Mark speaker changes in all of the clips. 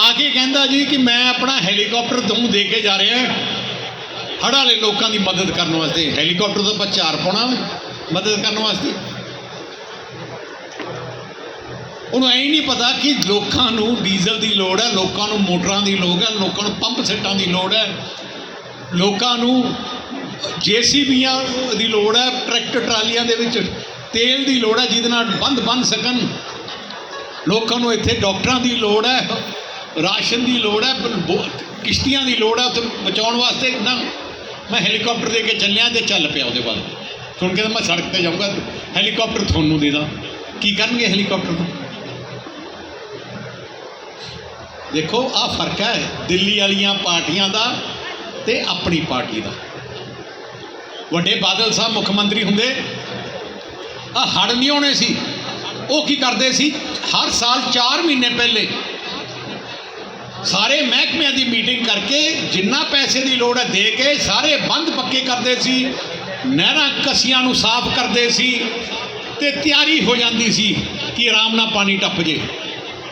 Speaker 1: ਆ ਕੇ ਕਹਿੰਦਾ ਜੀ ਕਿ ਮੈਂ ਆਪਣਾ ਹੈਲੀਕਾਪਟਰ ਤੁਹਾਨੂੰ ਦੇ ਕੇ ਜਾ ਰਿਹਾ। ਹੜ੍ਹ ਵਾਲੇ ਲੋਕਾਂ ਦੀ ਮਦਦ ਕਰਨ ਵਾਸਤੇ। ਹੈਲੀਕਾਪਟਰ ਤੋਂ ਆਪਾਂ ਚਾਰ ਪਾਉਣਾ ਮਦਦ ਕਰਨ ਵਾਸਤੇ। ਉਹਨੂੰ ਐਂ ਨਹੀਂ ਪਤਾ ਕਿ ਲੋਕਾਂ ਨੂੰ ਡੀਜ਼ਲ ਦੀ ਲੋੜ ਹੈ, ਲੋਕਾਂ ਨੂੰ ਮੋਟਰਾਂ ਦੀ ਲੋੜ ਹੈ, ਲੋਕਾਂ ਨੂੰ ਪੰਪ ਸੈੱਟਾਂ ਦੀ ਲੋੜ ਹੈ, ਲੋਕਾਂ ਨੂੰ ਜੀਸੀਬੀਆਂ ਦੀ ਲੋੜ ਹੈ, ਟਰੈਕਟਰ ਟਰਾਲੀਆਂ ਦੇ ਵਿੱਚ ਤੇਲ ਦੀ ਲੋੜ ਹੈ, ਜਿਹਦੇ ਨਾਲ ਬੰਦ ਬੰਨ ਸਕਣ। ਲੋਕਾਂ ਨੂੰ ਇੱਥੇ ਡਾਕਟਰਾਂ ਦੀ ਲੋੜ ਹੈ ਰਾਸ਼ਨ ਦੀ ਲੋੜ ਹੈ ਕਿਸ਼ਤੀਆਂ ਦੀ ਲੋੜ ਹੈ, ਉੱਥੇ ਬਚਾਉਣ ਵਾਸਤੇ ਨਾ ਮੈਂ ਹੈਲੀਕਾਪਟਰ ਦੇ ਕੇ ਚੱਲਿਆ ਤੇ ਚੱਲ ਪਿਆ ਉਹਦੇ ਬਾਅਦ ਹੁਣ ਕਹਿੰਦਾ ਮੈਂ ਸੜਕ ਤੇ ਜਾਊਂਗਾ, ਹੈਲੀਕਾਪਟਰ ਤੁਹਾਨੂੰ ਦੇ ਦਾਂ। ਕੀ ਕਰਨਗੇ ਹੈਲੀਕਾਪਟਰ ਨੂੰ ਦੇਖੋ ਆ ਫ਼ਰਕ ਹੈ, ਦਿੱਲੀ ਵਾਲੀਆਂ ਪਾਰਟੀਆਂ ਦਾ ਤੇ ਆਪਣੀ ਪਾਰਟੀ ਦਾ। ਵੱਡੇ ਬਾਦਲ ਸਾਹਿਬ ਮੁੱਖ ਮੰਤਰੀ ਹੁੰਦੇ ਆ ਹੜ ਨਹੀਂ ਆਉਣੇ ਸੀ। ਉਹ ਕੀ ਕਰਦੇ ਸੀ? ਹਰ ਸਾਲ 4 ਮਹੀਨੇ ਪਹਿਲੇ ਸਾਰੇ ਮਹਿਕਮਿਆਂ ਦੀ ਮੀਟਿੰਗ ਕਰਕੇ ਜਿੰਨਾ ਪੈਸੇ ਦੀ ਲੋੜ ਹੈ ਦੇ ਕੇ ਸਾਰੇ ਬੰਦ ਪੱਕੇ ਕਰਦੇ ਸੀ, ਨਹਿਰਾਂ ਕਸੀਆਂ ਨੂੰ ਸਾਫ਼ ਕਰਦੇ ਸੀ ਤੇ ਤਿਆਰੀ ਹੋ ਜਾਂਦੀ ਸੀ ਕਿ ਆਰਾਮ ਨਾਲ ਪਾਣੀ ਟੱਪ ਜੇ।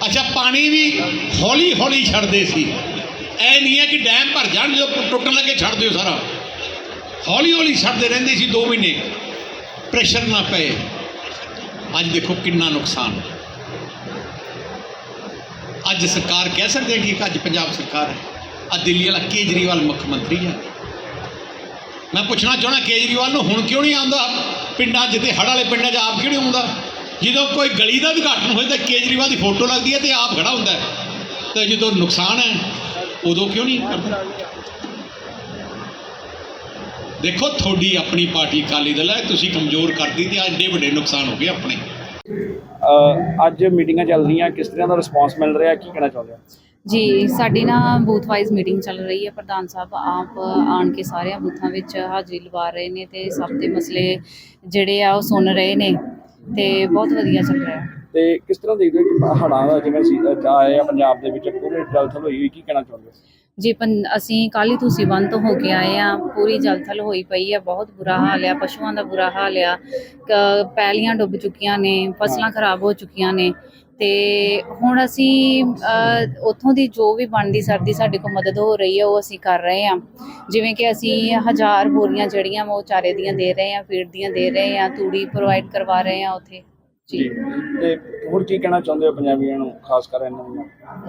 Speaker 1: ਅੱਛਾ, ਪਾਣੀ ਵੀ ਹੌਲੀ ਹੌਲੀ ਛੱਡਦੇ ਸੀ। ਐ ਨਹੀਂ ਹੈ ਕਿ ਡੈਮ ਭਰ ਜਾਣ, ਜਦੋਂ ਟੁੱਟਣ ਲੱਗੇ ਛੱਡ ਦਿਓ ਸਾਰਾ। ਹੌਲੀ ਹੌਲੀ ਛੱਡਦੇ ਰਹਿੰਦੇ ਸੀ 2 ਮਹੀਨੇ। ਪ੍ਰੈਸ਼ਰ ਨਾ ਪਏ। ਅੱਜ ਦੇਖੋ ਕਿੰਨਾ ਨੁਕਸਾਨ। ਅੱਜ ਸਰਕਾਰ ਕਹਿ ਸਕਦੇ ਹੈ ਕਿ ਅੱਜ ਪੰਜਾਬ ਸਰਕਾਰ ਹੈ। ਆ ਦਿੱਲੀ ਵਾਲਾ ਕੇਜਰੀਵਾਲ ਮੁੱਖ ਮੰਤਰੀ ਹੈ। ਮੈਂ ਪੁੱਛਣਾ ਚਾਹਣਾ ਕੇਜਰੀਵਾਲ ਨੂੰ ਹੁਣ ਕਿਉਂ ਨਹੀਂ ਆਉਂਦਾ? ਪਿੰਡਾਂ ਜਿੱਥੇ ਹੜ੍ਹ ਵਾਲੇ ਪਿੰਡਾਂ 'ਚ ਆਪ ਕਿਉਂ ਨਹੀਂ ਆਉਂਦਾ? ਜਦੋਂ ਕੋਈ ਗਲੀ ਦਾ ਉਦਘਾਟਨ ਹੋਏ ਤਾਂ ਕੇਜਰੀਵਾਲ ਦੀ ਫੋਟੋ ਲੱਗਦੀ ਹੈ ਤੇ ਆਪ ਖੜਾ ਹੁੰਦਾ ਹੈ। ਤੇ ਜਦੋਂ ਨੁਕਸਾਨ ਹੈ, ਉਦੋਂ ਕਿਉਂ ਨਹੀਂ ਕਰਦਾ? ਦੇਖੋ, ਤੁਹਾਡੀ ਆਪਣੀ ਪਾਰਟੀ ਅਕਾਲੀ ਦਲ ਹੈ, ਤੁਸੀਂ ਕਮਜ਼ੋਰ ਕਰਦੀ ਤੇ ਅੱਜ ਏਡੇ ਵੱਡੇ ਨੁਕਸਾਨ ਹੋ ਗਏ ਆਪਣੇ।
Speaker 2: ਅੱਜ ਮੀਟਿੰਗਾਂ ਚੱਲ ਰਹੀਆਂ, ਕਿਸ ਤਰ੍ਹਾਂ ਦਾ ਰਿਸਪਾਂਸ ਮਿਲ ਰਿਹਾ, ਕੀ ਕਹਿਣਾ ਚਾਹੁੰਦੇ ਹੋ?
Speaker 3: ਜੀ, ਸਾਡੀ ਨਾ ਬੂਥ ਵਾਈਜ਼ ਮੀਟਿੰਗ ਚੱਲ ਰਹੀ ਹੈ, ਪ੍ਰਧਾਨ ਸਾਹਿਬ, ਆਪ ਆਣ ਕੇ ਸਾਰਿਆਂ ਬੂਥਾਂ ਵਿੱਚ ਹਾਜ਼ਰੀ ਲਵਾ ਰਹੇ ਨੇ ਤੇ ਸਭ ਦੇ ਮਸਲੇ ਜਿਹੜੇ ਆ ਉਹ ਸੁਣ ਰਹੇ ਨੇ ਤੇ ਬਹੁਤ ਵਧੀਆ ਚੱਲ ਰਿਹਾ
Speaker 2: ਤੇ ਕਿਸ ਤਰ੍ਹਾਂ ਦੇਖਦੇ ਹੋ ਕਿ ਹੜ੍ਹਾਂ ਦਾ ਜਿਵੇਂ ਸੀ ਆਏ ਆ ਪੰਜਾਬ ਦੇ ਵਿੱਚ ਪੂਰੇ ਜਲਥਲ ਹੋਈ ਹੋਈ ਕੀ ਕਹਿਣਾ ਚਾਹੁੰਦੇ ਹੋ
Speaker 3: ਜੀ ਪੰ ਅਸੀਂ ਕਾਲੀ ਤੁਸੀਂ ਬੰਦ ਤੋਂ ਹੋ ਕੇ ਆਏ ਆ ਪੂਰੀ ਜਲਥਲ ਹੋਈ ਪਈ ਆ ਬਹੁਤ ਬੁਰਾ ਹਾਲ ਆ ਪਸ਼ੂਆਂ ਦਾ ਬੁਰਾ ਹਾਲ ਆ। ਪੈਲੀਆਂ ਡੁੱਬ ਚੁੱਕੀਆਂ ਨੇ ਫਸਲਾਂ ਖਰਾਬ ਹੋ ਚੁੱਕੀਆਂ ਨੇ। ਤੇ ਹੁਣ ਅਸੀਂ ਉੱਥੋਂ ਦੀ ਜੋ ਵੀ ਬਣਦੀ ਸਰਦੀ ਸਾਡੇ ਕੋਲ ਮਦਦ ਹੋ ਰਹੀ ਹੈ ਉਹ ਅਸੀਂ ਕਰ ਰਹੇ ਆ ਜਿਵੇਂ ਕਿ ਅਸੀਂ ਹਜ਼ਾਰ ਬੋਰੀਆਂ ਜਿਹੜੀਆਂ ਉਹ ਚਾਰੇ ਦੀਆਂ ਦੇ ਰਹੇ ਆ ਫੀਡ ਦੀਆਂ ਦੇ ਰਹੇ ਆ ਤੂੜੀ ਪ੍ਰੋਵਾਈਡ ਕਰਵਾ ਰਹੇ ਆ ਉੱਥੇ। ਜੀ।
Speaker 2: ਤੇ ਹੋਰ ਕੀ ਕਹਿਣਾ ਚਾਹੁੰਦੇ ਹੋ ਪੰਜਾਬੀਆਂ ਨੂੰ ਖਾਸ ਕਰ ਇਹਨਾਂ ਨੂੰ?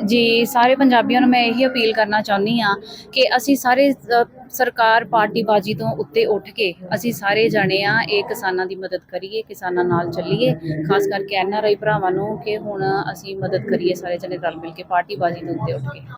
Speaker 3: ਜੀ ਸਾਰੇ ਪੰਜਾਬੀਆਂ ਨੂੰ ਮੈਂ ਇਹੀ ਅਪੀਲ ਕਰਨਾ ਚਾਹੁੰਦੀ ਆ ਕਿ ਅਸੀਂ ਸਾਰੇ ਅ, ਸਰਕਾਰ ਪਾਰਟੀਬਾਜ਼ੀ ਤੋਂ ਉੱਤੇ ਉੱਠ ਕੇ ਅਸੀਂ ਸਾਰੇ ਜਾਣੇ ਆ ਇਹ ਕਿਸਾਨਾਂ ਦੀ ਮਦਦ ਕਰੀਏ ਕਿਸਾਨਾਂ ਨਾਲ ਚੱਲੀਏ। ਖਾਸ ਕਰਕੇ ਐਨਆਰਆਈ ਭਰਾਵਾਂ ਨੂੰ ਕਿ ਹੁਣ ਅਸੀਂ ਮਦਦ ਕਰੀਏ ਸਾਰੇ ਜਣੇ ਰਲ ਮਿਲ ਕੇ ਪਾਰਟੀਬਾਜ਼ੀ ਤੋਂ ਉੱਤੇ ਉੱਠ ਕੇ।